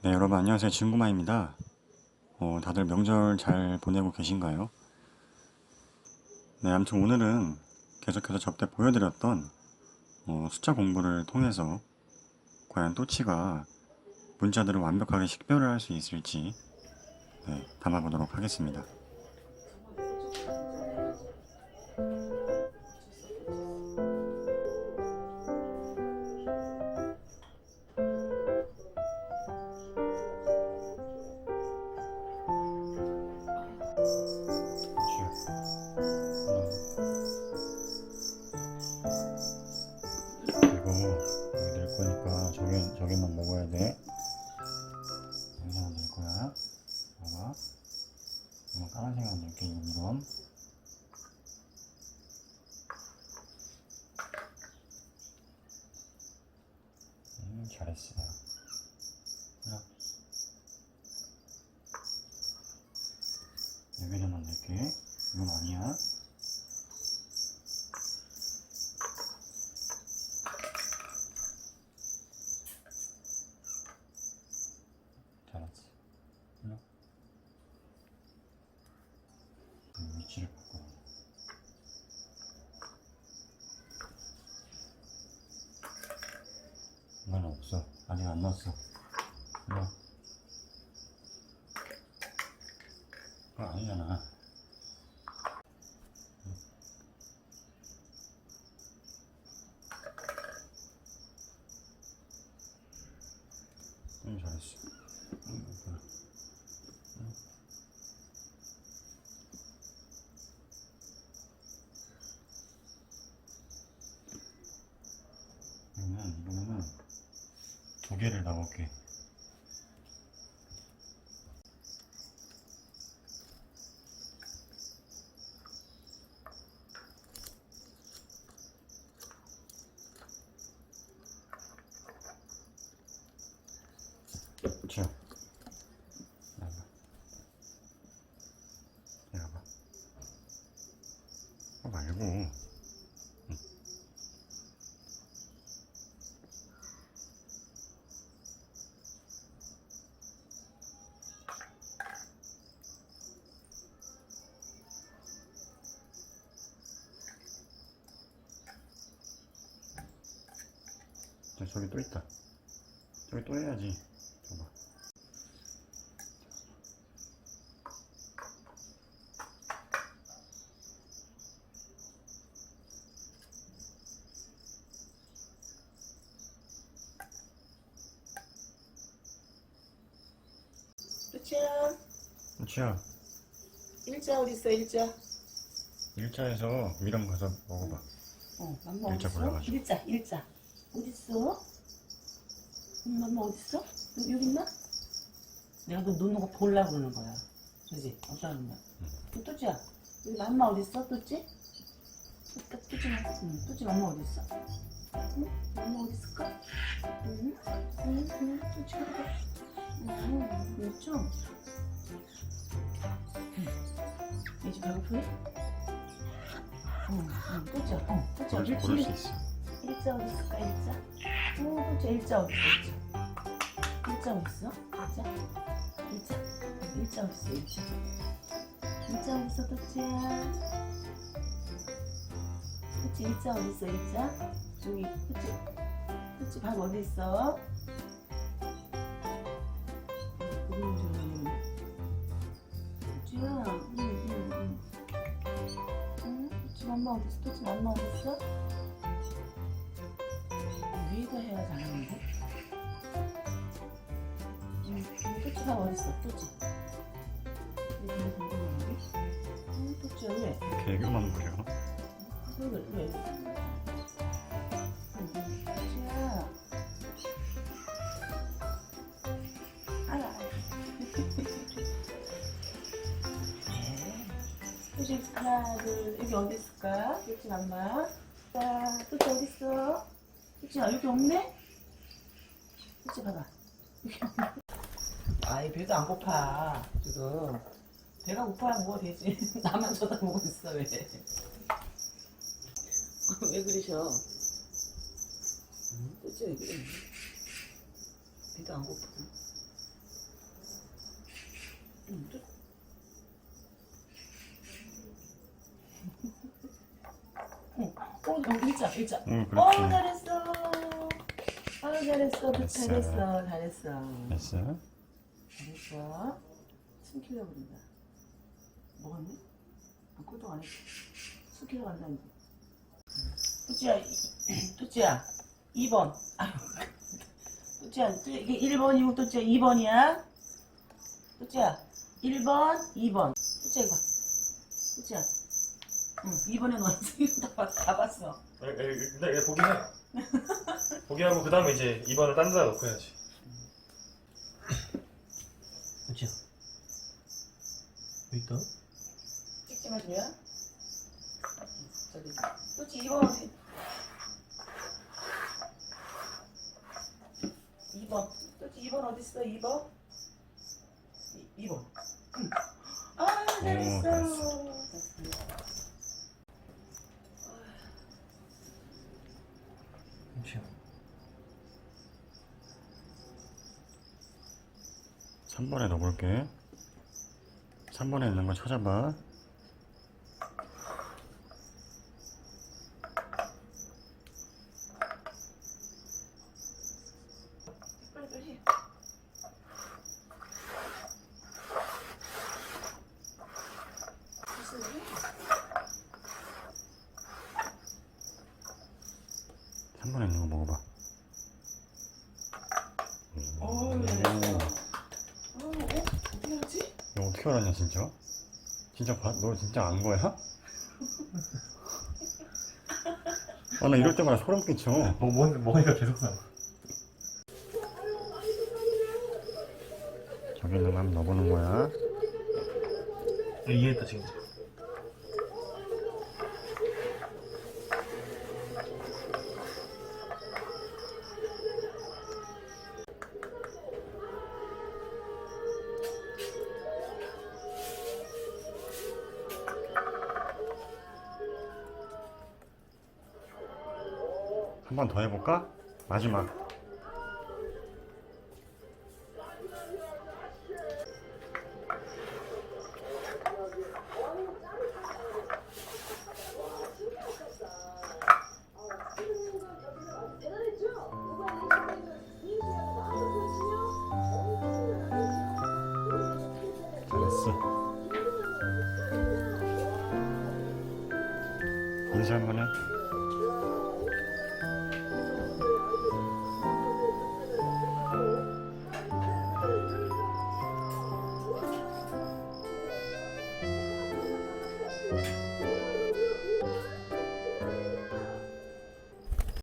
네, 여러분 안녕하세요. 진구마입니다. 어, 다들 명절 잘 보내고 계신가요? 네, 아무튼 오늘은 계속해서 접대 보여드렸던 어, 숫자 공부를 통해서 과연 또치가 문자들을 완벽하게 식별을 할 수 있을지 네, 담아보도록 하겠습니다. 여기다만 낼게. 이건 아니야. 잘했어. 하나. 음, 위치를 바꿔. 이건 없어. 아직 안 넣었어. 이거. 그거 아니잖아. 음, 잘했어. 음, 그래. 그러면 이번에는 두 개를 넣어볼 게. 자, 나가. 나가봐. 어, 말고. 응. 자, 저기 또 있다. 저기 또 해야지. 끝이야. 치아, 일자 어디 있어 일자? 1차에서 미럼 가서 먹어봐. 어, 맘마 일자 어디 있어? 골라가지고. 일자 일자 어디 있어? 응, 맘마 어디 있어? 여기, 여기 있나? 내가 너 놓는 거 볼라 그러는 거야. 그지? 어쩌는 거야? 응. 또지야 여기 맘마 어디 있어? 또지? 또- 또지 맘마 응, 또지 맘마 어디 있어? 응? 맘마 어디 있을까? 응? 응? 응? 또지 맘마 응, 있죠? 응. 이제 배고프니? 응, 응, 또지야. 어, 또지야. 고를, 고를 수 있어. 일자 어디 있을까 일자? 오 그렇죠 일자 어디 있어 일자 일자 어디 있어? 일자 일자 일자 어디 있어 일자 일자 어디 있어 도치야 도치 일자 어디 있어 일자 저기 도치 도치 밥 어디 있어? 도치야 응응 응 응 도치 맘마 어디 있어 도치 맘마 어디 있어? 위에다 해야 잘하는데? 응, 또치가 어딨어, 또치? 여기 궁금한 게? 응, 또치 왜? 개그만 부려. 왜, 왜, 왜? 응, 응, 또치야. 또치 하나, 둘, 여기 어디 있을까? 또치 엄마. 자, 또치 어디 있어? 또치야, 여기 없네? 또치 봐봐. 아이 배도 안 고파 지금 배가 고파야 뭐가 되지 나만 쳐다보고 있어 왜? 왜 그러셔? 응? 또지 왜 그래? 배도 안 고파 응, 또- 어, 어, 어, 일자, 일자. 응, 어, 그렇지. 잘했어. 아, 잘했어. 됐어. 잘했어. 잘했어. 됐어. 잘했어. 숨기려고 그런다. 먹었네? 아, 꿀떡 안 했어. 한다, 이제. 뚜찌야, 뚜찌야. 2번. 아유, 뚜찌야, 뚜- 이게 1번이고 뚜찌야 2번이야. 뚜찌야, 1번, 2번. 뚜찌야, 이거. 뚜찌야. 응, 2번에 넣었어. 이거 다, 봤- 다 봤어. 에, 에, 일단 얘 보긴 해. 보기하고 그 다음에 이제 2번을 딴 데다 놓고 해야지. 그치? 여기 있다? 찍지 마, 주야. 저기. 2번 어디? 2번. 뚜찌 2번 어딨어? 2번? 2, 번 응. 아, 잘했어. 잘했어. 됐습니다. 그치? 3번에 넣어볼게. 3번에 있는 거 찾아봐. 3번에 있는 거 먹어봐. 어, 오. 어, 어? 어떻게 하지? 이거 어떻게 알았냐 진짜? 진짜 봐, 너 진짜 안 거야? 아 나 이럴 때마다 소름 끼쳐. 뭐, 뭐, 뭐니까 계속 사. 저기 있는 거 한번 넣어보는 거야. 이해했다, 지금. 한 번 더 해볼까? 마지막.